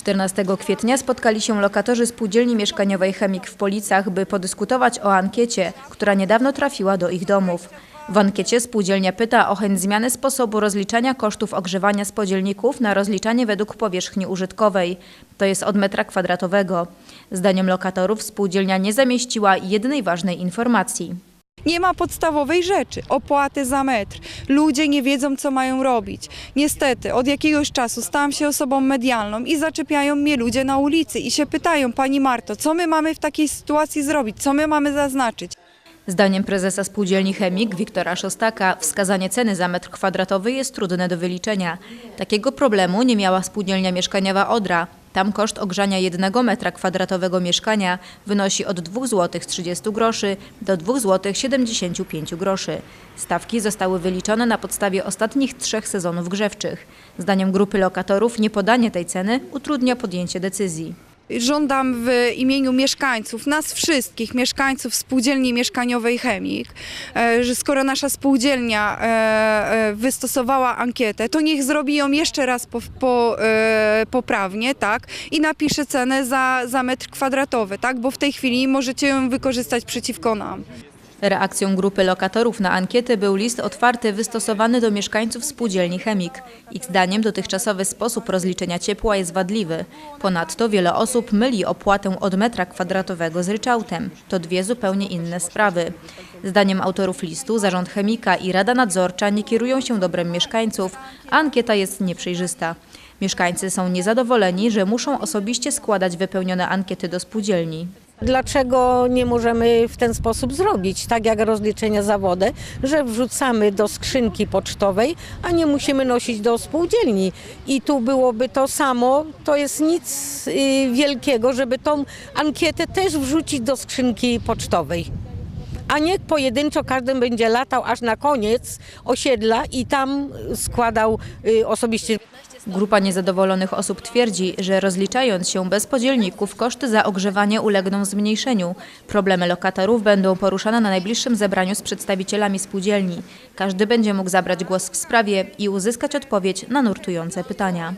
14 kwietnia spotkali się lokatorzy spółdzielni mieszkaniowej Chemik w Policach, by podyskutować o ankiecie, która niedawno trafiła do ich domów. W ankiecie spółdzielnia pyta o chęć zmiany sposobu rozliczania kosztów ogrzewania spółdzielników na rozliczanie według powierzchni użytkowej, to jest od metra kwadratowego. Zdaniem lokatorów spółdzielnia nie zamieściła jednej ważnej informacji. Nie ma podstawowej rzeczy, opłaty za metr. Ludzie nie wiedzą, co mają robić. Niestety, od jakiegoś czasu stałam się osobą medialną i zaczepiają mnie ludzie na ulicy i się pytają, Pani Marto, co my mamy w takiej sytuacji zrobić, co my mamy zaznaczyć. Zdaniem prezesa spółdzielni Chemik Wiktora Szostaka wskazanie ceny za metr kwadratowy jest trudne do wyliczenia. Takiego problemu nie miała spółdzielnia mieszkaniowa Odra. Tam koszt ogrzania jednego metra kwadratowego mieszkania wynosi od 2 zł 30 groszy do 2 zł 75 groszy. Stawki zostały wyliczone na podstawie ostatnich trzech sezonów grzewczych. Zdaniem grupy lokatorów niepodanie tej ceny utrudnia podjęcie decyzji. Żądam w imieniu mieszkańców, nas wszystkich, mieszkańców spółdzielni mieszkaniowej Chemik, e, że skoro nasza spółdzielnia e, e, wystosowała ankietę, to niech zrobi ją jeszcze raz po, po, poprawnie, tak, i napisze cenę za, za metr kwadratowy, tak, bo w tej chwili możecie ją wykorzystać przeciwko nam. Reakcją grupy lokatorów na ankietę był list otwarty wystosowany do mieszkańców spółdzielni Chemik. Ich zdaniem dotychczasowy sposób rozliczenia ciepła jest wadliwy. Ponadto wiele osób myli opłatę od metra kwadratowego z ryczałtem. To dwie zupełnie inne sprawy. Zdaniem autorów listu zarząd Chemika i Rada Nadzorcza nie kierują się dobrem mieszkańców, a ankieta jest nieprzejrzysta. Mieszkańcy są niezadowoleni, że muszą osobiście składać wypełnione ankiety do spółdzielni. Dlaczego nie możemy w ten sposób zrobić, tak jak rozliczenia za wodę, że wrzucamy do skrzynki pocztowej, a nie musimy nosić do spółdzielni. I tu byłoby to samo, to jest nic y, wielkiego, żeby tą ankietę też wrzucić do skrzynki pocztowej. A nie pojedynczo każdy będzie latał aż na koniec osiedla i tam składał y, osobiście Grupa niezadowolonych osób twierdzi, że rozliczając się bez podzielników, koszty za ogrzewanie ulegną zmniejszeniu. Problemy lokatorów będą poruszane na najbliższym zebraniu z przedstawicielami spółdzielni. Każdy będzie mógł zabrać głos w sprawie i uzyskać odpowiedź na nurtujące pytania.